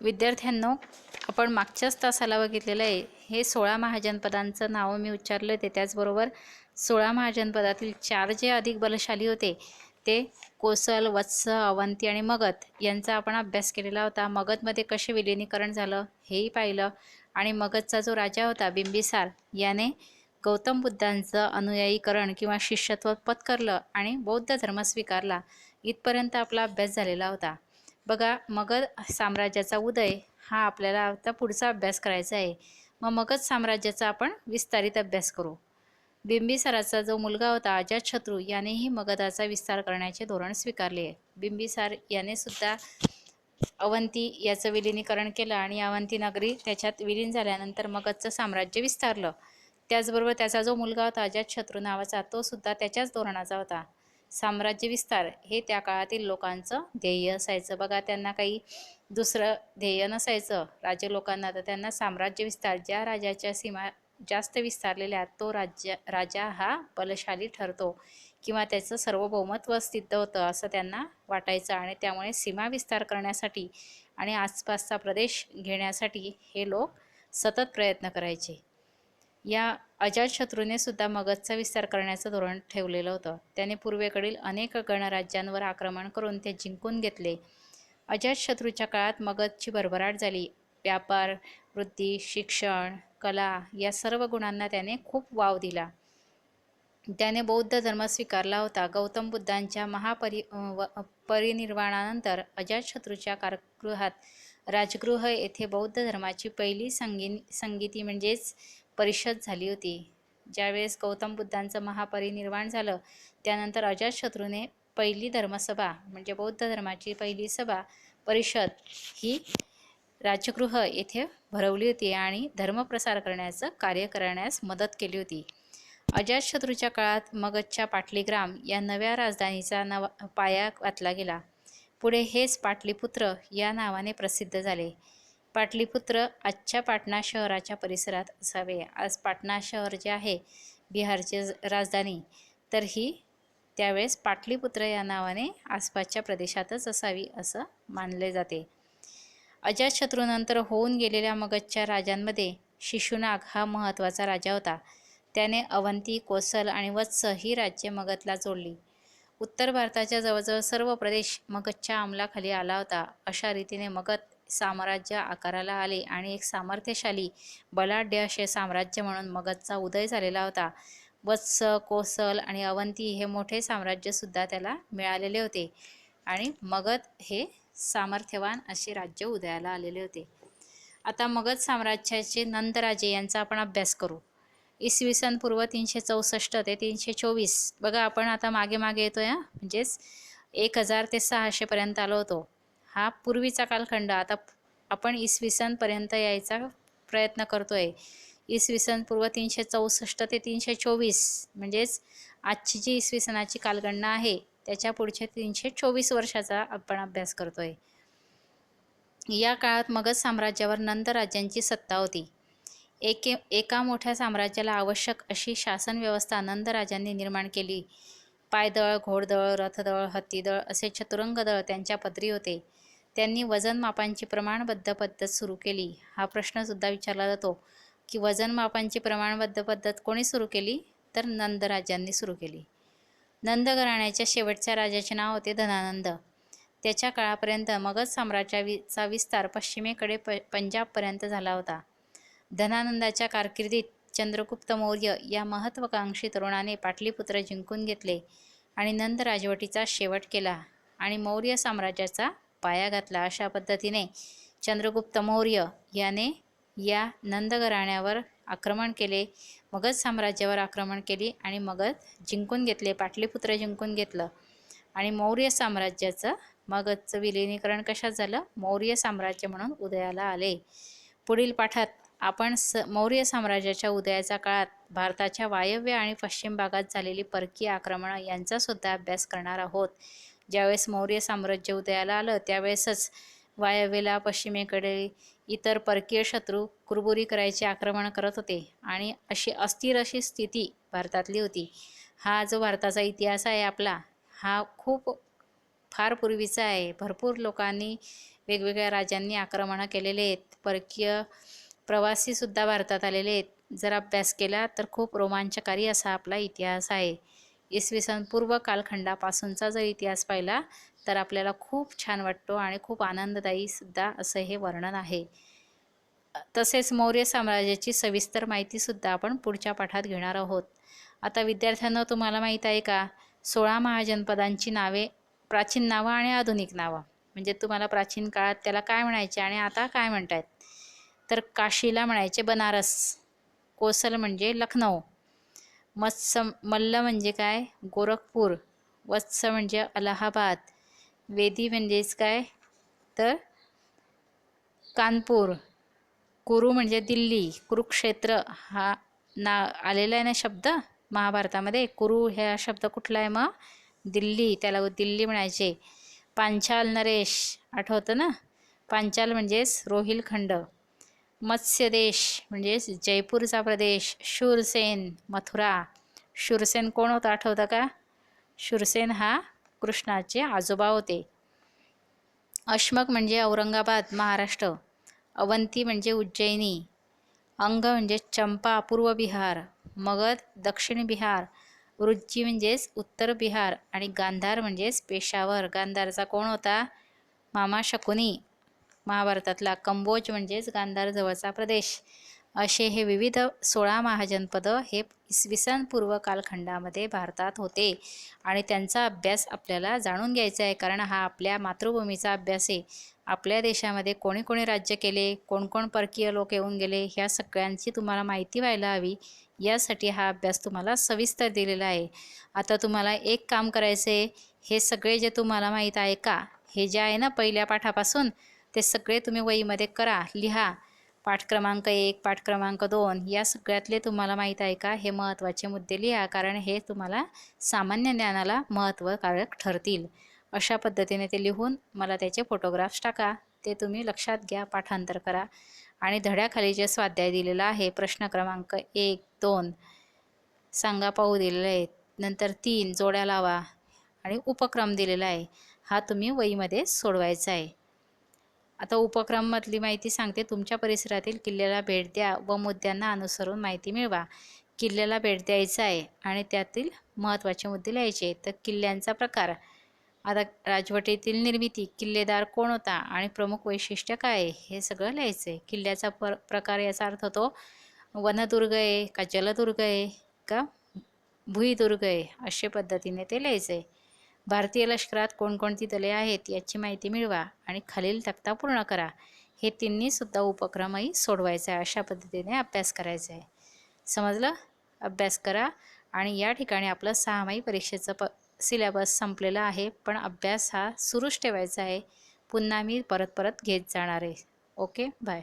विद्यार्थ्यांनो आपण मागच्याच तासाला बघितलेलं आहे हे सोळा महाजनपदांचं नावं मी उच्चारलं ते त्याचबरोबर सोळा महाजनपदातील चार जे अधिक बलशाली होते ते कोसल वत्स अवंती आणि मगध यांचा आपण अभ्यास केलेला होता. मगधमध्ये कसे विलिनीकरण झालं हेही पाहिलं आणि मगधचा जो राजा होता बिंबिसार याने गौतम बुद्धांचं अनुयायीकरण किंवा शिष्यत्व पत्करलं आणि बौद्ध धर्म स्वीकारला. इथपर्यंत आपला अभ्यास झालेला होता. बघा मगध साम्राज्याचा उदय हा आपल्याला आता पुढचा अभ्यास करायचा आहे. मग मगध साम्राज्याचा आपण विस्तारित अभ्यास करू. बिंबिसाराचा जो मुलगा होता अजातशत्रू यानेही मगधाचा विस्तार करण्याचे धोरण स्वीकारले. आहे बिंबिसार याने सुद्धा अवंती याचं विलिनीकरण केलं आणि अवंती नगरी त्याच्यात विलीन झाल्यानंतर मगधचं साम्राज्य विस्तारलं. त्याचबरोबर त्याचा जो मुलगा होता अजातशत्रू नावाचा तो सुद्धा त्याच्याच धोरणाचा होता. साम्राज्य विस्तार हे त्या काळातील लोकांचं ध्येय असायचं. बघा त्यांना काही दुसरं ध्येय नसायचं. राज्य लोकांना तर त्यांना साम्राज्य विस्तार ज्या राजाच्या सीमा जास्त विस्तारलेल्या तो राज्य राजा हा बलशाली ठरतो किंवा त्याचं सर्वभौमत्व सिद्ध होतं असं त्यांना वाटायचं आणि त्यामुळे सीमा विस्तार करण्यासाठी आणि आसपासचा प्रदेश घेण्यासाठी हे लोक सतत प्रयत्न करायचे. या अजातशत्रूने सुद्धा मगधचा विस्तार करण्याचं धोरण ठेवलेलं होतं. त्याने पूर्वेकडील अनेक गणराज्यांवर आक्रमण करून ते जिंकून घेतले. अजातशत्रूच्या काळात मगधची भरभराट झाली. व्यापार वृत्ती शिक्षण कला या सर्व गुणांना त्याने खूप वाव दिला. त्याने बौद्ध धर्म स्वीकारला होता. गौतम बुद्धांच्या महापरि व परिनिर्वाणानंतर अजातशत्रूच्या कारगृहात राजगृह येथे बौद्ध धर्माची पहिली संगी संगीती म्हणजेच परिषद झाली होती. ज्यावेळेस गौतम बुद्धांचं महापरिनिर्वाण झालं त्यानंतर अजातशत्रूने पहिली धर्मसभा म्हणजे बौद्ध धर्माची पहिली सभा परिषद ही राजगृह येथे भरवली होती आणि धर्मप्रसार करण्याचं कार्य करण्यास मदत केली होती. अजातशत्रूच्या काळात मगधच्या पाटलीग्राम या नव्या राजधानीचा नवा पाया घातला गेला. पुढे हेच पाटलीपुत्र या नावाने प्रसिद्ध झाले. पाटलीपुत्र आजच्या पाटणा शहराच्या परिसरात असावे. आज पाटणा शहर जे आहे बिहारची राजधानी तर ही त्यावेळेस पाटलीपुत्र या नावाने आसपासच्या प्रदेशातच असावी असं मानले जाते. अजातशत्रूनंतर होऊन गेलेल्या मगधच्या राजांमध्ये शिशुनाग हा महत्त्वाचा राजा होता. त्याने अवंती कोसल आणि वत्स ही राज्ये मगधला जोडली. उत्तर भारताच्या जवळजवळ सर्व प्रदेश मगधच्या अंमलाखाली आला होता. अशा रीतीने मगध साम्राज्य आकाराला आले आणि एक सामर्थ्यशाली बलाढ्य असे साम्राज्य म्हणून मगधचा उदय झालेला होता. वत्स कोसल आणि अवंती हे मोठे साम्राज्यसुद्धा त्याला मिळालेले होते आणि मगध हे सामर्थ्यवान असे राज्य उदयाला आलेले होते. आता मगध साम्राज्याचे नंदराजे यांचा आपण अभ्यास करू. इसवी सन पूर्व तीनशे चौसष्ट ते तीनशे चोवीस. बघा आपण आता मागे मागे येतो या म्हणजेच एक हजार ते सहाशेपर्यंत आलो होतो. हा पूर्वीचा कालखंड. आता आपण इसवी सनपर्यंत यायचा प्रयत्न करतो आहे इसवी सन पूर्व तीनशे चौसष्ट ते तीनशे चोवीस. म्हणजेच आजची जी इसवी सनाची कालगणना आहे त्याच्या पुढच्या तीनशे चोवीस वर्षाचा आपण अभ्यास करतो आहे या काळात मगध साम्राज्यावर नंद राज्यांची सत्ता होती. एके एका मोठ्या साम्राज्याला आवश्यक अशी शासन व्यवस्था नंदराजांनी निर्माण केली. पायदळ घोडदळ रथदळ हत्तीदळ असे चतुरंग दळ त्यांच्या पदरी होते. त्यांनी वजनमापांची प्रमाणबद्ध पद्धत सुरू केली. हा प्रश्नसुद्धा विचारला जातो की वजनमापांची प्रमाणबद्ध पद्धत कोणी सुरू केली? तर नंदराजांनी सुरू केली. नंद घराण्याच्या शेवटच्या राजाचे नाव होते धनानंद. त्याच्या काळापर्यंत मगध साम्राज्याचा विस्तार पश्चिमेकडे प पंजाबपर्यंत झाला होता. धनानंदाच्या कारकिर्दीत चंद्रगुप्त मौर्य या महत्त्वाकांक्षी तरुणाने पाटलीपुत्र जिंकून घेतले आणि नंद राजवटीचा शेवट केला आणि मौर्य साम्राज्याचा पाया घातला. अशा पद्धतीने चंद्रगुप्त मौर्य याने या नंद घराण्यावर आक्रमण केले मगध साम्राज्यावर आक्रमण केली आणि मगध जिंकून घेतले पाटलीपुत्र जिंकून घेतलं आणि मौर्य साम्राज्याचं मगधचं विलिनीकरण कशात झालं? मौर्य साम्राज्य म्हणून उदयाला आले. पुढील पाठात आपण स मौर्य साम्राज्याच्या उदयाच्या काळात भारताच्या वायव्य आणि पश्चिम भागात झालेली परकीय आक्रमणं यांचासुद्धा अभ्यास करणार आहोत. ज्यावेळेस मौर्य साम्राज्य उदयाला आलं त्यावेळेसच वायव्येला पश्चिमेकडे इतर परकीय शत्रू कुरबुरी करायचे आक्रमण करत होते आणि अशी अस्थिर अशी स्थिती भारतातली होती. हा जो भारताचा इतिहास आहे आपला हा खूप फार पूर्वीचा आहे. भरपूर लोकांनी वेगवेगळ्या राजांनी आक्रमणं केलेले आहेत. परकीय प्रवासीसुद्धा भारतात आलेले आहेत. जर अभ्यास केला तर खूप रोमांचकारी असा आपला इतिहास आहे. इसवी सन पूर्व कालखंडापासूनचा जर इतिहास पाहिला तर आपल्याला खूप छान वाटतो आणि खूप आनंददायी सुद्धा असं हे वर्णन आहे. तसेच मौर्य साम्राज्याची सविस्तर माहितीसुद्धा आपण पुढच्या पाठात घेणार आहोत. आता विद्यार्थ्यांना तुम्हाला माहीत आहे का? सोळा महाजनपदांची नावे प्राचीन नावं आणि आधुनिक नावं. म्हणजे तुम्हाला प्राचीन काळात त्याला काय म्हणायचे आणि आता काय म्हणतायत? तर काशीला म्हणायचे बनारस. कोसल म्हणजे लखनौ. मत्स मल्ल म्हणजे काय? गोरखपूर. वत्स म्हणजे अलाहाबाद. वेदी म्हणजेच काय? तर कानपूर. कुरु म्हणजे दिल्ली. कुरुक्षेत्र हा ना आलेला आहे ना शब्द? महाभारतामध्ये. कुरु ह्या शब्द कुठला आहे मग? दिल्ली. त्याला दिल्ली म्हणायचे. पांचाल नरेश. आठवतं ना? पांचाल म्हणजेच रोहिलखंड. मत्स्यदेश म्हणजेच जयपूरचा प्रदेश शूरसेन मथुरा. शूरसेन कोण होता आठवतं का? शूरसेन हा कृष्णाचे आजोबा होते. अश्मक म्हणजे औरंगाबाद महाराष्ट्र. अवंती म्हणजे उज्जैनी. अंग म्हणजे चंपा पूर्व बिहार. मगध दक्षिण बिहार. रुच्ची म्हणजेच उत्तर बिहार. आणि गांधार म्हणजेच पेशावर. गांधारचा कोण होता? मामा शकुनी. महाभारतातला कंबोज म्हणजेच गांधार जवळचा प्रदेश. असे हे विविध सोळा महाजनपदं हे इसवी सन पूर्व कालखंडामध्ये भारतात होते. आणि त्यांचा अभ्यास आपल्याला जाणून घ्यायचा आहे. कारण हा आपल्या मातृभूमीचा अभ्यास आहे. आपल्या देशामध्ये कोणी कोणी राज्य केले कोण कोण परकीय लोक येऊन गेले ह्या सगळ्यांची तुम्हाला माहिती व्हायला हवी. यासाठी हा अभ्यास तुम्हाला सविस्तर दिलेला आहे. आता तुम्हाला एक काम करायचं आहे हे सगळे जे तुम्हाला माहीत आहे का? हे जे आहे ना पहिल्या पाठापासून ते सगळे तुम्ही वहीमध्ये करा लिहा. पाठ क्रमांक एक पाठ क्रमांक दोन या सगळ्यातले तुम्हाला माहीत आहे का? हे महत्त्वाचे मुद्दे लिहा कारण हे तुम्हाला सामान्य ज्ञानाला महत्त्वकारक ठरतील. अशा पद्धतीने ते लिहून मला त्याचे फोटोग्राफ्स टाका. ते तुम्ही लक्षात घ्या पाठांतर करा. आणि धड्याखाली जे स्वाध्याय दिलेला आहे प्रश्न क्रमांक एक दोन सांगा पाहू दिलेले आहे नंतर तीन जोड्या लावा. आणि उपक्रम दिलेला आहे हा तुम्ही वहीमध्ये सोडवायचा आहे. आता उपक्रमातली माहिती सांगते. तुमच्या परिसरातील किल्ल्याला भेट द्या व मुद्द्यांना अनुसरून माहिती मिळवा. किल्ल्याला भेट द्यायचा आहे आणि त्यातील महत्त्वाचे मुद्दे लिहायचे तर किल्ल्यांचा प्रकार. आता राजवटीतील निर्मिती किल्लेदार कोण होता आणि प्रमुख वैशिष्ट्य काय आहे हे सगळं लिहायचं आहे. किल्ल्याचा पर प्रकार याचा अर्थ होतो वनदुर्ग आहे का जलदुर्ग आहे का भुईदुर्ग आहे अशा पद्धतीने ते लिहायचं आहे. भारतीय लष्करात कोणकोणती दले आहेत याची माहिती मिळवा आणि खालील तक्ता पूर्ण करा. हे तिन्हीसुद्धा उपक्रमही सोडवायचा आहे अशा पद्धतीने अभ्यास करायचा आहे. समजलं? अभ्यास करा आणि या ठिकाणी आपलं सहामाही परीक्षेचं प सिलेबस संपलेला आहे पण अभ्यास हा सुरूच ठेवायचा आहे. पुन्हा मी परत परत घेत जाणार आहे. ओके? बाय.